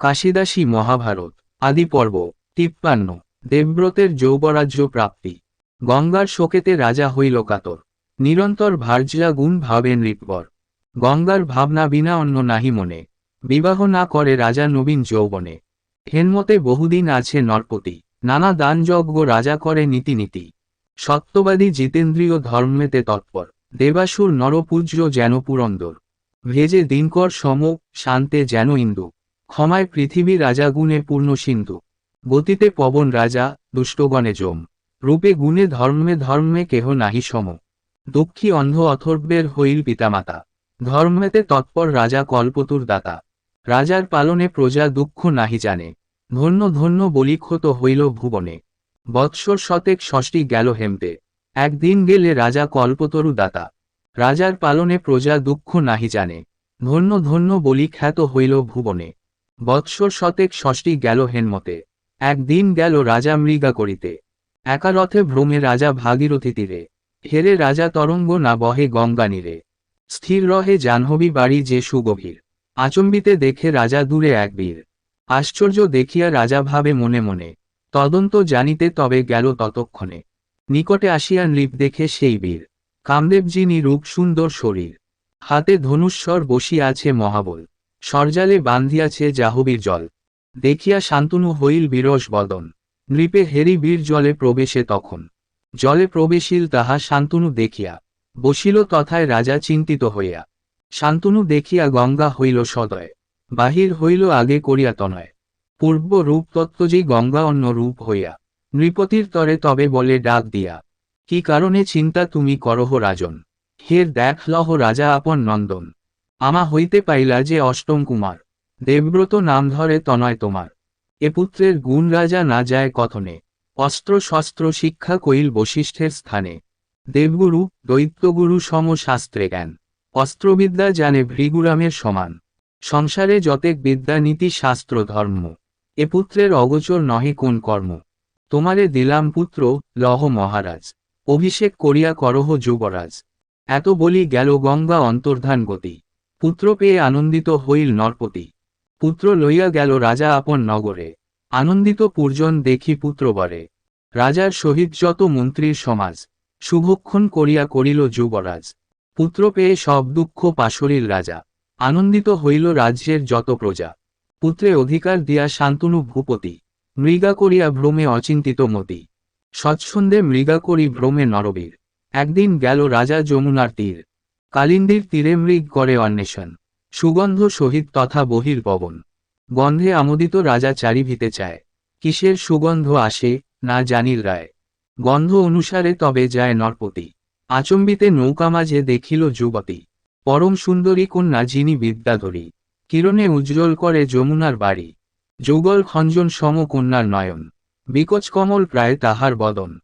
কাশিদাসী মহাভারত, আদি পর্ব, তিপ্পান্ন, দেবব্রতের যৌবরাজ্য প্রাপ্তি। গঙ্গার শোকেতে রাজা হইল কাতর। নিরন্তর ভার্যা গুণ ভাবেন রিপবর গঙ্গার ভাবনা বিনা অন্য নাহি মনে। বিবাহ না করে রাজা নবীন যৌবনে। হেনমতে বহুদিন আছে নরপতি। নানা দানযজ্ঞ রাজা করে নীতি নীতি সত্যবাদী জিতেন্দ্রীয় ধর্মেতে তৎপর। দেবাসুর নরপূজ্য যেন পুরন্দর। ভেজে দিনকর সম শান্তে যেন ইন্দু ক্ষমায় পৃথিবী রাজা গুণে পূর্ণ সিন্ধু। গতিতে পবন রাজা, দুষ্টগণে জম রূপে গুণে ধর্মে ধর্মে কেহ নাহি সম। দুঃখী অন্ধ অথর্বের হইল পিতামাতা। ধর্মেতে তৎপর রাজা কল্পতুর দাতা। রাজার পালনে প্রজা দুঃখ নাহি জানে। ধন্য ধন্য বলিক্ষত হইল ভুবনে। বৎসর শতেক ষষ্ঠী গেল হেমতে। একদিন গেলে রাজা কল্পতরু দাতা। রাজার পালনে প্রজা দুঃখ নাহি জানে। ধন্য ধন্য বলি খ্যাত হইল ভুবনে। বৎসর শতেক ষষ্ঠী গেল হেনমতে। একদিন গেল রাজা মৃগা করিতে। একা রথে ভ্রমে রাজা ভাগীরথী তীরে হেরে রাজা তরঙ্গ না বহে গঙ্গা নীরে। স্থির রহে জাহ্নবী বাড়ি যে সুগভীর। আচম্বিতে দেখে রাজা দূরে এক বীর। আশ্চর্য দেখিয়া রাজা ভাবে মনে মনে। তদন্ত জানিতে তবে গেল ততক্ষণে। নিকটে আসিয়া নৃপ দেখে সেই বীর। কামদেব যিনি রূপ সুন্দর শরীর। হাতে ধনুস্বর বসিয়া আছে মহাবল। সরজালে বান্ধিয়াছে জাহবীর জল। দেখিয়া শান্তনু হইল বিরস বদন। নৃপে হেরি বীর জলে প্রবেশে তখন। জলে প্রবেশিল তাহা শান্তনু দেখিয়া। বসিল তথায় রাজা চিন্তিত হইয়া। শান্তনু দেখিয়া গঙ্গা হইল সদয়। বাহির হইল আগে করিয়া তনয়। পূর্ব রূপ তত্ত্বজি গঙ্গা অন্য রূপ হইয়া। নৃপতির তরে তবে বলে ডাক দিয়া। কি কারণে চিন্তা তুমি করহ রাজন? হের দেখ লহ রাজা আপন নন্দন। আমা হইতে পাইলা যে অষ্টম কুমার। দেবব্রত নাম ধরে তনয় তোমার। এ পুত্রের গুণ রাজা না যায় কথনে। অস্ত্র শস্ত্র শিক্ষা কইল বশিষ্ঠের স্থানে। দেবগুরু, দৈত্যগুরু সম শাস্ত্রে জ্ঞান। অস্ত্রবিদ্যা জানে ভৃগুরামের সমান। সংসারে যতেক বিদ্যা নীতি শাস্ত্র ধর্ম। এ পুত্রের অগোচর নহে কোন কর্ম। তোমারে দিলাম পুত্র, লহ মহারাজ। অভিষেক করিয়া করহ যুবরাজ। এত বলি গেল গঙ্গা অন্তর্ধান গতি। পুত্র পেয়ে আনন্দিত হইল নরপতি। পুত্র লইয়া গেল রাজা আপন নগরে। আনন্দিত পূর্জন দেখি পুত্রবরে রাজার সহিত যত মন্ত্রীর সমাজ, শুভক্ষণ করিয়া করিল যুবরাজ। পুত্র পেয়ে সব দুঃখ পাশরিল রাজা। আনন্দিত হইল রাজ্যের যত প্রজা। পুত্রে অধিকার দিয়া শান্তনু ভূপতি। মৃগা করিয়া ভ্রমে অচিন্তিত মতি। সৎসন্ধে মৃগা করি ভ্রমে নরবীর। একদিন গেল রাজা যমুনার তীর। কালিন্দির তীরে মৃগ করে অন্বেষণ। সুগন্ধ সহিত তথা বহির পবন। গন্ধে আমোদিত রাজা চারিভিতে চায়। কিসের সুগন্ধ আসে, না জানিল রায়। গন্ধ অনুসারে তবে যায় নরপতি। আচম্বিতে নৌকা মাঝে দেখিল যুবতী। পরম সুন্দরী কন্যা যিনি বিদ্যাধরী। কিরণে উজ্জ্বল করে যমুনার বাড়ি। যৌগল খঞ্জন সম কন্যার নয়ন। বিকচ কমল প্রায় তাহার বদন।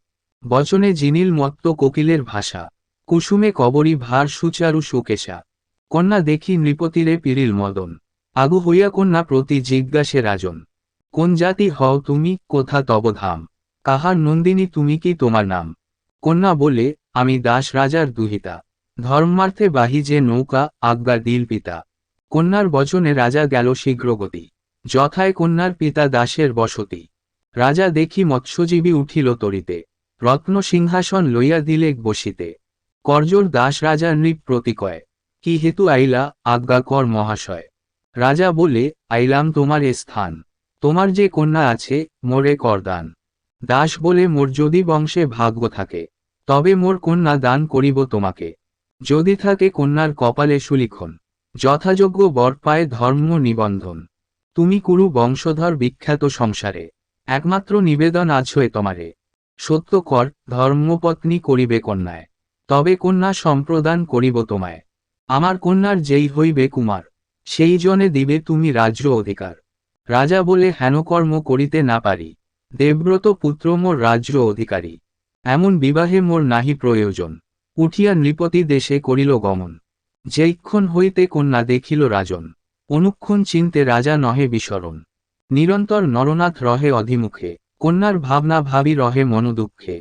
বচনে জিনিল মত্ত কোকিলের ভাষা। কুসুমে কবরী ভার সুচারু সুকেশা। কন্যা দেখি নৃপতিরে পিরিল মদন। আগু হইয়া কন্যা প্রতি জিজ্ঞাসে রাজন। কোন জাতি হও তুমি, কোথা তব ধাম? কাহার নন্দিনী তুমি কি তোমার নাম? কন্যা বলে, আমি দাস রাজার দুহিতা। ধর্মার্থে বাহি যে নৌকা, আজ্ঞা দিল পিতা। কন্যার বচনে রাজা গেল শীঘ্রগতি। যথায় কন্যার পিতা দাসের বসতি। রাজা দেখি মৎস্যজীবী উঠিল তরিতে। রত্ন সিংহাসন লইয়া দিলেক বসিতে। করজোর দাস রাজা নৃপ প্রতিকয়। কি হেতু আইলা, আজ্ঞা কর মহাশয়। রাজা বলে, আইলাম তোমার এ স্থান। তোমার যে কন্যা আছে, মোরে করদান। দাস বলে, মোর যদি বংশে ভাগ্য থাকে, তবে মোর কন্যা দান করিব তোমাকে। যদি থাকে কন্যার কপালে সুলিখন, যথাযোগ্য বর পায় ধর্ম নিবন্ধন। তুমি কুরু বংশধর বিখ্যাত সংসারে, একমাত্র নিবেদন আছয়ে তোমারে। সত্য কর, ধর্মপত্নী করিবে কন্যায়। তবে কন্যা সম্প্রদান করিব তোমায়। আমার কন্যার যেই হইবে কুমার, সেই জনে দিবে তুমি রাজ্য অধিকার। রাজা বলে হেনকর্ম করিতে না পারি, দেবব্রত পুত্র মোর রাজ্য অধিকারী। এমন বিবাহে মোর নাহি প্রয়োজন, উঠিয়া নৃপতি দেশে করিল গমন। যেইক্ষণ হইতে কন্যা দেখিল রাজন, অনুক্ষণ চিনতে রাজা নহে বিসরণ। নিরন্তর নরনাথ রহে অধিমুখে, কন্যার ভাবনা ভাবি রহে মনোদুঃখে।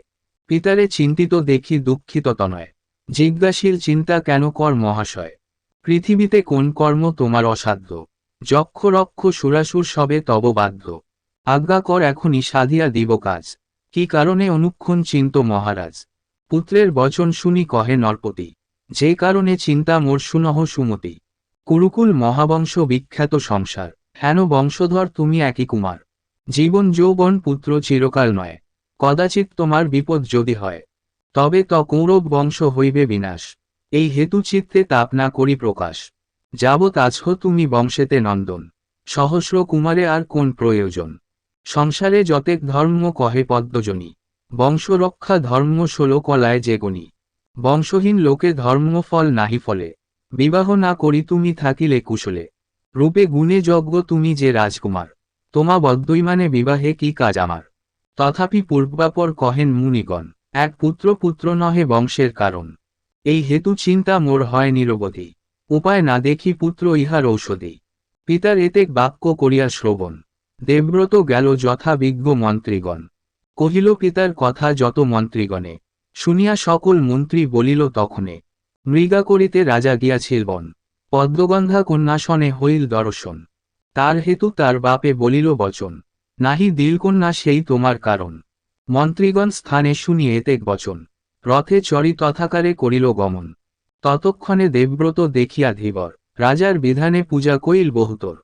পিতারে চিন্তিত দেখি দুঃখিত তনয়। জিজ্ঞাসীর চিন্তা কেন কর মহাশয়? পৃথিবীতে কোন কর্ম তোমার অসাধ্য? যক্ষ রক্ষ সুরাসুর সবে তব বাধ্য। আজ্ঞা কর এখনই সাধিয়া দিব কাজ। কি কারণে অনুক্ষণ চিন্ত মহারাজ? পুত্রের বচন শুনি কহে নরপতি। যে কারণে চিন্তা মোর সুনহ সুমতি। কুরুকুল মহাবংশ বিখ্যাত সংসার। হেন বংশধর তুমি একই কুমার। জীবন যৌবন পুত্র চিরকাল নয়। কদাচিৎ তোমার বিপদ যদি হয়, তবে ত কৌরব বংশ হইবে বিনাশ। এই হেতু চিত্তে তাপ না করি প্রকাশ। যাবৎ আছ তুমি বংশেতে নন্দন। সহস্র কুমারে আর কোন প্রয়োজন? সংসারে যতেক ধর্ম কহে পদ্মজনী। বংশরক্ষা ধর্ম ষোলো কলায় যে গণি। বংশহীন লোকে ধর্মফল নাহি ফলে। বিবাহ না করি তুমি থাকিলে কুশলে। রূপে গুণে যজ্ঞ তুমি যে রাজকুমার। তোমা বদ্বৈমানে বিবাহে কি কাজ আমার? তথাপি পূর্বাপর কহেন মুনিগণ, এক পুত্র পুত্র নহে বংশের কারণ। এই হেতু চিন্তা মোর হয় নিরবধি। উপায় না দেখি পুত্র ইহার ঔষধি। পিতার এতেক বাক্য করিয়া শ্রবণ। দেবব্রত গেল যথা বিজ্ঞ মন্ত্রীগণ। কহিল, পিতার কথা যত মন্ত্রীগণে। শুনিয়া সকল মন্ত্রী বলিল তখনে, মৃগা করিতে রাজা গিয়াছিল বন। পদ্মগন্ধা কন্যাসনে হইল দর্শন। তার হেতু তার বাপে বলিল বচন। নাহি দিলকন্যা সেই তোমার কারণ। মন্ত্রীগণ স্থানে শুনি এতেক বচন। রথে চরি তথাকারে করিল গমন। ততক্ষণে দেবব্রত দেখিয়া ধীবর, রাজার বিধানে পূজা কইল বহুতর।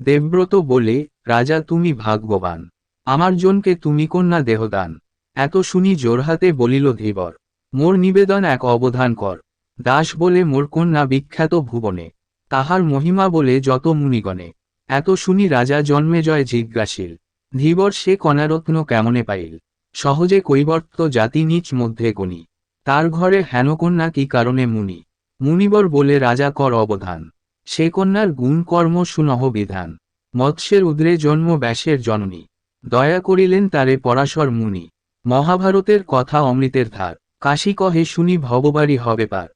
দেবব্রত বলে, রাজা, তুমি ভাগ্যবান। আমার জনকে তুমি কন্যা দেহদান। এত শুনি জোরহাতে বলিল ধীবর, মোর নিবেদন এক অবধান কর। দাস বলে, মোর কন্যা বিখ্যাত ভুবনে। তাহার মহিমা বলে যত মুনিগণে। এত শুনি রাজা জন্মে জয় জিজ্ঞাসিল। ধীবর সে কণারত্ন কেমনে পাইল? সহজে কৈবর্ত জাতি নিচ মধ্যে গণি। তার ঘরে হেনকন্যা কি কারণে মুনি? মুনিবর বলে, রাজা, কর অবধান। সে কন্যার গুণ কর্ম সুনহ বিধান। মৎস্যের উদ্রে জন্ম, ব্যাসের জননী। দয়া করিলেন তারে পরাশর মুনি। মহাভারতের কথা অমৃতের ধার। কাশী কহে, শুনি, ভববাড়ি হবে পার।